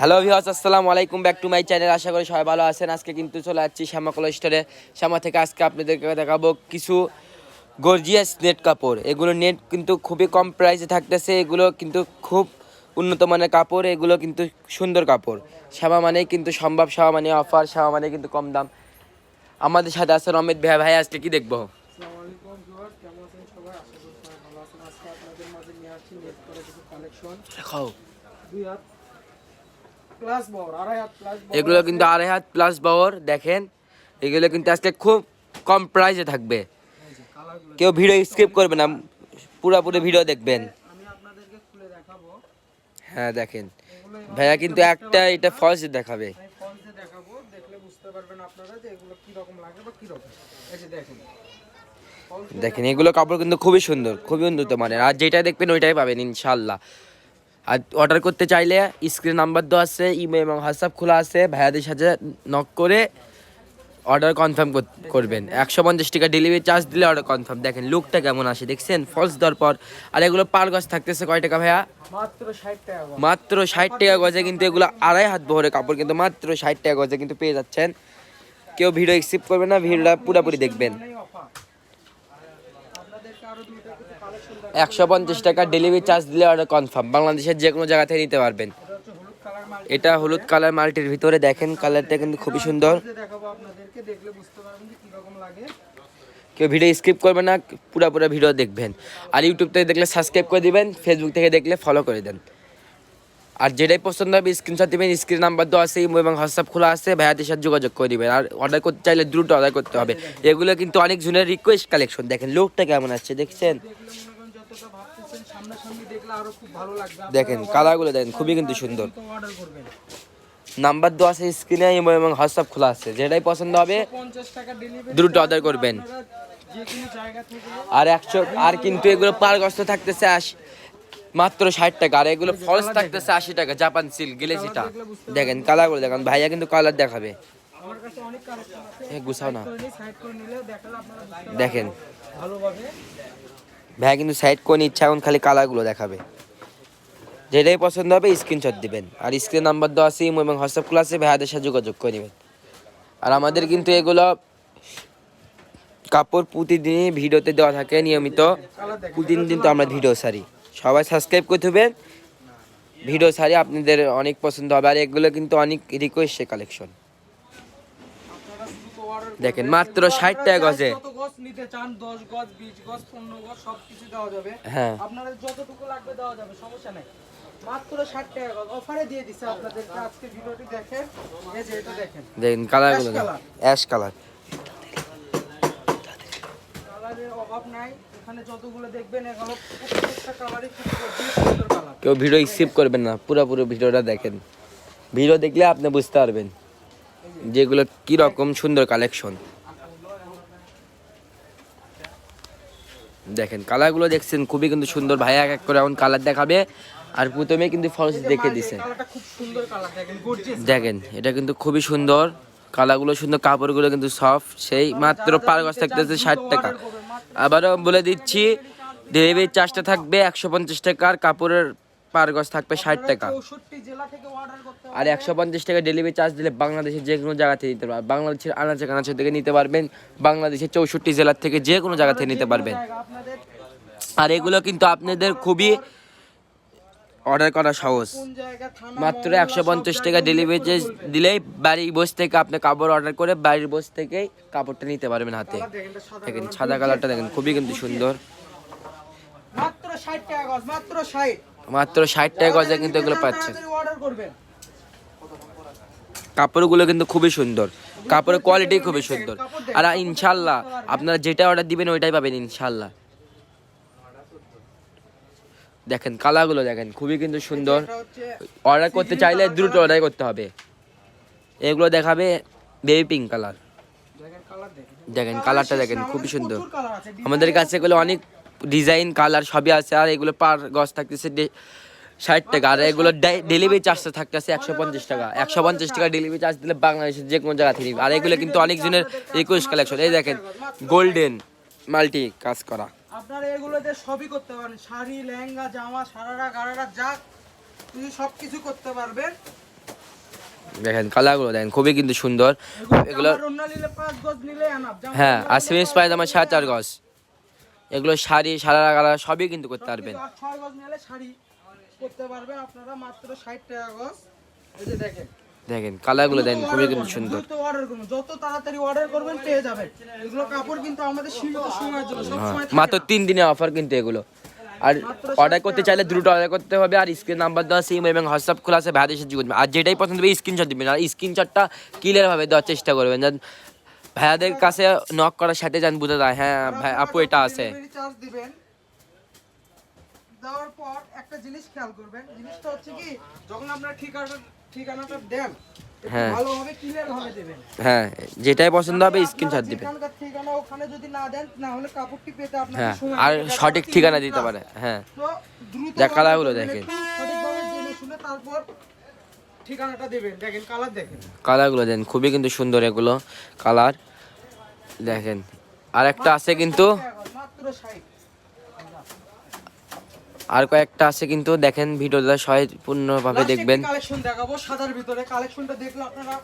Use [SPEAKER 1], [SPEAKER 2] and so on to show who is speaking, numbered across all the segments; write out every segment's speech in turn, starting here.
[SPEAKER 1] Hello viewers আসসালামু আলাইকুম back to my channel আশা করি সবাই ভালো আছেন। আজকে কিন্তু চলে যাচ্ছি শ্যামা কলেজ স্টোরে শ্যামা থেকে আজকে আপনাদেরকে দেখাবো কিছু গর্জিয়াস নেট কাপড়। এগুলো নেট কিন্তু খুবই কম প্রাইসে থাকতেছে এগুলো কিন্তু খুব উন্নত মানের কাপড় এগুলো কিন্তু সুন্দর কাপড়। শ্যামা মানে কিন্তু সম্ভব শ্যামা মানে অফার শ্যামা মানে কিন্তু কম দাম। আমাদের সাথে আছে রমেশ ভাই। ভাই আজকে কি দেখব? দেখাও।
[SPEAKER 2] দুই হাত প্লাস বহর আড়াই হাত প্লাস
[SPEAKER 1] এগুলো কিন্তু আড়াই হাত প্লাস পাওয়ার দেখেন। এগুলো কিন্তু আজকে খুব কম প্রাইসে থাকবে। কেউ ভিডিও স্কিপ করবে না পুরোপুরি ভিডিও দেখবেন। হ্যাঁ দেখেন। ভাইয়া কিন্তু একটা এটা ফলস দেখাবে।
[SPEAKER 2] দেখেন।
[SPEAKER 1] এগুলো কাপড় কিন্তু খুবই সুন্দর খুবই উন্নত মানের। আর যেটা দেখবেন ওইটাই পাবেন ইনশাল্লাহ আর অর্ডার করতে চাইলে স্ক্রিন নাম্বার দেওয়া আছে ইমো এবং হোয়াটসঅ্যাপ খোলা আছে। ভাইয়াদের সাথে নক করে অর্ডার কনফার্ম করবেন। একশো পঞ্চাশ টাকা ডেলিভারি চার্জ দিলে অর্ডার কনফার্ম দেখেন লুকটা কেমন আসে দেখছেন? ফলস দেওয়ার পর। আর এগুলো পার গজ থাকতেছে কয় টাকা ভাইয়া?
[SPEAKER 2] মাত্র 60 টাকা
[SPEAKER 1] মাত্র ষাট টাকা গজে কিন্তু এগুলো আড়াই হাত বহরে কাপড় কিন্তু মাত্র ষাট টাকা গজে কিন্তু পেয়ে যাচ্ছেন। কেউ ভিডিও স্কিপ করবে না ভিডিওটা পুরোপুরি দেখবেন
[SPEAKER 2] মানেই offer। আপনাদেরকে আরও দুইটা কিছু কালেকশন
[SPEAKER 1] একশো পঞ্চাশ টাকা ডেলিভারি চার্জ দিলে অর্ডার কনফার্ম বাংলাদেশের যে কোনো জায়গা থেকে নিতে পারবেন।
[SPEAKER 2] এটা হলুদ কালার
[SPEAKER 1] মাল্টির ভিতরে দেখেন কালারটা কিন্তু খুবই সুন্দর। কেউ ভিডিও স্কিপ করবে না, পুরা পুরো ভিডিও দেখবেন। আর ইউটিউব থেকে দেখলে সাবস্ক্রাইব করে দিবেন ফেসবুক থেকে দেখলে ফলো করে দেন। আর যেটাই পছন্দ হবে স্ক্রিনশট দিবেন স্ক্রিন নাম্বার দেওয়া আছে, ইমো এবং হোয়াটসঅ্যাপ খোলা আছে ভাইয়াদের সাথে যোগাযোগ করে দিবেন। আর অর্ডার করতে চাইলে দ্রুত অর্ডার করতে হবে। এগুলো কিন্তু অনেক জনের রিকোয়েস্ট কালেকশন দেখেন, লোকটা কেমন আছে, দেখছেন
[SPEAKER 2] দেখলে মনে করেন যতটা ভাবতেছেন সামনাসামনি দেখলে আরও খুব ভালো লাগবে
[SPEAKER 1] দেখেন কালারগুলো দেখেন খুবই কিন্তু সুন্দর। নাম্বার দেওয়া আছে স্ক্রিনে এবং হোয়াটসঅ্যাপ খোলা আছে। যেটাই পছন্দ হবে দ্রুত অর্ডার করবেন। আর একশো আর কিন্তু এগুলো পারগস্ত থাকতেছে আশি মাত্র ষাট টাকা। আর এগুলো ফলস থাকতেছে আশি টাকা জাপান সিল্ক গিলেজিটা দেখেন কালারগুলো দেখেন। ভাইয়া কিন্তু কালার দেখাবে। গুছাও না। দেখেন।
[SPEAKER 2] ভালোভাবে।
[SPEAKER 1] ভাইয়া কিন্তু সাইড করে নিচ্ছে এখন খালি কালারগুলো দেখাবে। যেটাই পছন্দ হবে স্ক্রিনশট দিবেন। আর স্ক্রিন নাম্বার দেওয়া সিম এবং হোয়াটসঅ্যাপ ক্লাসে ভাইয়াদের সাথে যোগাযোগ করে নেবেন। আর আমাদের কিন্তু এগুলো কাপড় প্রতিদিনই ভিডিওতে দেওয়া থাকে, নিয়মিত। প্রতিদিন কিন্তু আমরা ভিডিও সারি। সবাই সাবস্ক্রাইব করতে হবে। ভিডিও সারি, আপনাদের অনেক পছন্দ হবে। আর এগুলো কিন্তু অনেক রিকোয়েস্টে কালেকশন দেখেন, মাত্র ষাট টাকা গজ।
[SPEAKER 2] নিতে চান দশ গজ বিশ গজ পনেরো গজ সব কিছু দেওয়া যাবে।
[SPEAKER 1] হ্যাঁ।
[SPEAKER 2] আপনাদের যতটুকু লাগবে দেওয়া যাবে সমস্যা নেই। মাত্র ষাট টাকা গজ। অফারে দিয়ে দিচ্ছে আপনাদেরকে। আজকে ভিডিওটি দেখেন এই যে এটা দেখেন।
[SPEAKER 1] দেখেন কালারগুলো অ্যাশ কালার কেউ ভিডিও স্কিপ করবেন না। পুরো পুরো ভিডিওটা দেখেন। ভিডিও দেখলে আপনি বুঝতে পারবেন যেগুলো কি রকম সুন্দর কালেকশন দেখেন, কালারগুলো দেখছেন, খুবই কিন্তু সুন্দর। ভাই এক এক করে এখন কালার দেখাবে। আর প্রথমে কিন্তু ফলস দেখে দিছে।
[SPEAKER 2] দেখেন,
[SPEAKER 1] এটা কিন্তু খুবই সুন্দর। কালারগুলো সুন্দর, কাপড়গুলো কিন্তু সফট সেই মাত্র পার গজ থাকতেছে ষাট টাকা। আবারও বলে দিচ্ছি ডেলিভারি চার্জটা থাকবে একশো পঞ্চাশ টাকার কাপড়ের পার গজ থাকবে ষাট টাকা। আর একশো পঞ্চাশ টাকা ডেলিভারি চার্জ দিলে বাংলাদেশের যে কোনো জায়গা থেকে নিতে পারবেন। বাংলাদেশের আনাচে কানাচে থেকে নিতে পারবেন। বাংলাদেশের চৌষট্টি জেলার থেকে যে কোনো জায়গা থেকে নিতে পারবেন। আর এগুলো কিন্তু আপনাদের খুবই অর্ডার করা সহজ। মাত্র একশো পঞ্চাশ টাকা ডেলিভারি চার্জ দিলেই বাড়ির বসে থেকে আপনি কাপড় অর্ডার করে বাড়ির বসে থেকেই কাপড়টা নিতে পারবেন হাতে।
[SPEAKER 2] দেখেন, সাদা
[SPEAKER 1] দেখেন
[SPEAKER 2] কালার,
[SPEAKER 1] সাদা কালারটা দেখেন খুবই কিন্তু সুন্দর।
[SPEAKER 2] মাত্র ষাট টাকা মাত্র ষাট।
[SPEAKER 1] মাত্র ষাট টাকা গজে কিন্তু এগুলো
[SPEAKER 2] করবেন
[SPEAKER 1] কাপড়গুলো কিন্তু খুবই সুন্দর। কাপড়ের কোয়ালিটি খুবই সুন্দর। আর ইনশাল্লাহ আপনারা যেটা অর্ডার দিবেন ওইটাই পাবেন ইনশাল্লাহ দেখেন কালারগুলো দেখেন, খুবই কিন্তু সুন্দর। অর্ডার করতে চাইলে দ্রুত অর্ডার করতে হবে। এগুলো দেখাবে বেবি পিঙ্ক কালার
[SPEAKER 2] দেখেন কালার দেখেন
[SPEAKER 1] দেখেন কালারটা দেখেন, খুবই সুন্দর। আমাদের কাছে এগুলো অনেক ডিজাইন কালার সবই আছে আর এগুলো পার গজ থাকতেছে ষাট টাকা আর এগুলো ডেলিভারি চার্জটা থাকতেছে একশো পঞ্চাশ টাকা। একশো পঞ্চাশ টাকা ডেলিভারি চার্জ দিলে বাংলাদেশের যে কোনো জায়গা থেকে আর এগুলো কিন্তু অনেকজনের রিকোয়েস্ট কালেকশন এই দেখেন গোল্ডেন মাল্টি কাজ করা।
[SPEAKER 2] আপনারা এগুলোতে সবই করতে পারেন। শাড়ি লেহেঙ্গা জামা সারারা গারারা যা তুমি সব কিছু করতে পারবেন।
[SPEAKER 1] দেখেন কালারগুলো দেখেন খুবই কিন্তু সুন্দর। এগুলো হ্যাঁ আর সেমিস পায়জামা
[SPEAKER 2] গজ
[SPEAKER 1] চার গজ। এগুলো শাড়ি সারা কালার সবই কিন্তু করতে পারবেন।
[SPEAKER 2] ছয় গজ নিলে শাড়ি করতে পারবে। আপনারা মাত্র ষাট টাকা গজ। এই যে দেখেন।
[SPEAKER 1] দেখেন কালারগুলো দেখেন খুবই কিন্তু সুন্দর।
[SPEAKER 2] দ্রুত order করবেন, যত তাড়াতাড়ি অর্ডার করবেন পেয়ে যাবেন। এগুলো কাপড় কিন্তু আমাদের সীমিত সময়ের জন্য সব সময়
[SPEAKER 1] মাত্র তিন দিনের অফার কিন্তু এগুলো। আর অর্ডার করতে চাইলে দ্রুত অর্ডার করতে হবে আর স্ক্রিন নাম্বার দেওয়া সিম এবং হোয়াটসঅ্যাপ খোলা আছে ভাইদের সাথে আর যেটাই পছন্দ হবে স্ক্রিনশট দিবেন। আর স্ক্রিনশটটা ক্লিয়ার ভাবে দেওয়ার চেষ্টা করবেন। ভাইয়াদের কাছে নক করার সাথে যান বুঝে যায়। হ্যাঁ ভাই আপু এটা আছে।
[SPEAKER 2] দিবেন। দেওয়ার পর একটা জিনিস খেয়াল করবেন। জিনিসটা হচ্ছে কি যখন আপনারা ঠিকানা ঠিকানাটা দেন
[SPEAKER 1] হ্যাঁ।
[SPEAKER 2] ভালোভাবে ক্লিয়ার ভাবে দেবেন।
[SPEAKER 1] হ্যাঁ যেটাই পছন্দ হবে
[SPEAKER 2] আপনারা
[SPEAKER 1] স্ক্রিনশট দিবেন।
[SPEAKER 2] ঠিকানা ওখানে যদি না দেন না হলে কাপড়টি পেতে আপনাদের
[SPEAKER 1] হ্যাঁ
[SPEAKER 2] সময়
[SPEAKER 1] আর সঠিক ঠিকানা দিতে পারে হ্যাঁ।
[SPEAKER 2] দ্রুত
[SPEAKER 1] কালারগুলো দেখেন।
[SPEAKER 2] একটু সঠিকভাবে জেনে শুনে তারপর ঠিকানাটা দেবেন। দেখেন কালার দেখেন।
[SPEAKER 1] কালারগুলো দেন খুবই কিন্তু সুন্দর এগুলো কালার দেখেন আর একটা আছে কিন্তু আর কয়েকটা আছে কিন্তু দেখেন ভিডিওটা সম্পূর্ণভাবে দেখবেন।
[SPEAKER 2] কালেকশন দেখাবো সাদার ভিতরে। কালেকশনটা দেখলে আপনারা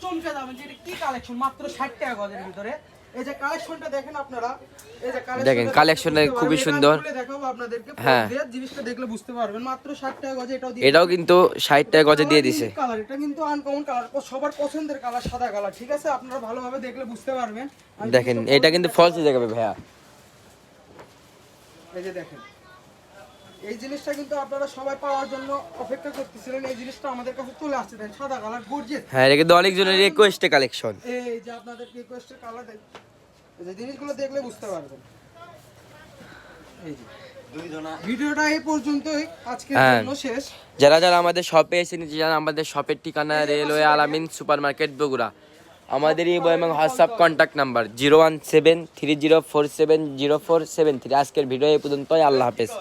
[SPEAKER 2] চমকে যাবেন যে এটা কি কালেকশন মাত্র 60 টাকা গজের ভিতরে। এই যে কালেকশনটা দেখেন আপনারা এই যে
[SPEAKER 1] দেখেন,
[SPEAKER 2] দেখলে
[SPEAKER 1] collectionটা খুবই সুন্দর।
[SPEAKER 2] আমি দেখাবো আপনাদেরকে।
[SPEAKER 1] হ্যাঁ।
[SPEAKER 2] হ্যাঁ জিনিসটা দেখলে বুঝতে পারবেন মাত্র 60 টাকা গজে এটাও
[SPEAKER 1] এটাও কিন্তু ষাট টাকা গজে দিয়ে দিছে।
[SPEAKER 2] কালার এটা কিন্তু আনকমন কালার সবার পছন্দের কালার সাদা কালার ঠিক আছে? আপনারা ভালোভাবে দেখলে বুঝতে পারবেন।
[SPEAKER 1] দেখেন এটা কিন্তু ফলস দেখাবে ভাইয়া।
[SPEAKER 2] এই যে দেখেন। এই জিনিসটা কিন্তু আপনারা সবাই পাওয়ার জন্য অপেক্ষা করতেছিলেন এই জিনিসটা আমাদের কাছে চলে আসছে। দেখেন সাদা কালার গর্জিয়াস।
[SPEAKER 1] হ্যাঁ এটা কিন্তু অনেকজনের রিকোয়েস্টে কালেকশন
[SPEAKER 2] এই যে আপনাদের রিকোয়েস্টের কালার দেখ এই যে জিনিসগুলো দেখলে বুঝতে পারবেন। এই যে ভিডিওটা এই পর্যন্তই আজকের
[SPEAKER 1] হ্যাঁ।
[SPEAKER 2] জন্য শেষ।
[SPEAKER 1] যারা যারা আমাদের শপে এসে চান আমাদের শপের ঠিকানা রেলওয়ে আলামিন সুপার মার্কেট বগুড়া। আমাদের এবং WhatsApp contact number zero one seven three zero four seven zero four seven three আজকের ভিডিও এই পর্যন্তই আল্লাহ হাফেজ।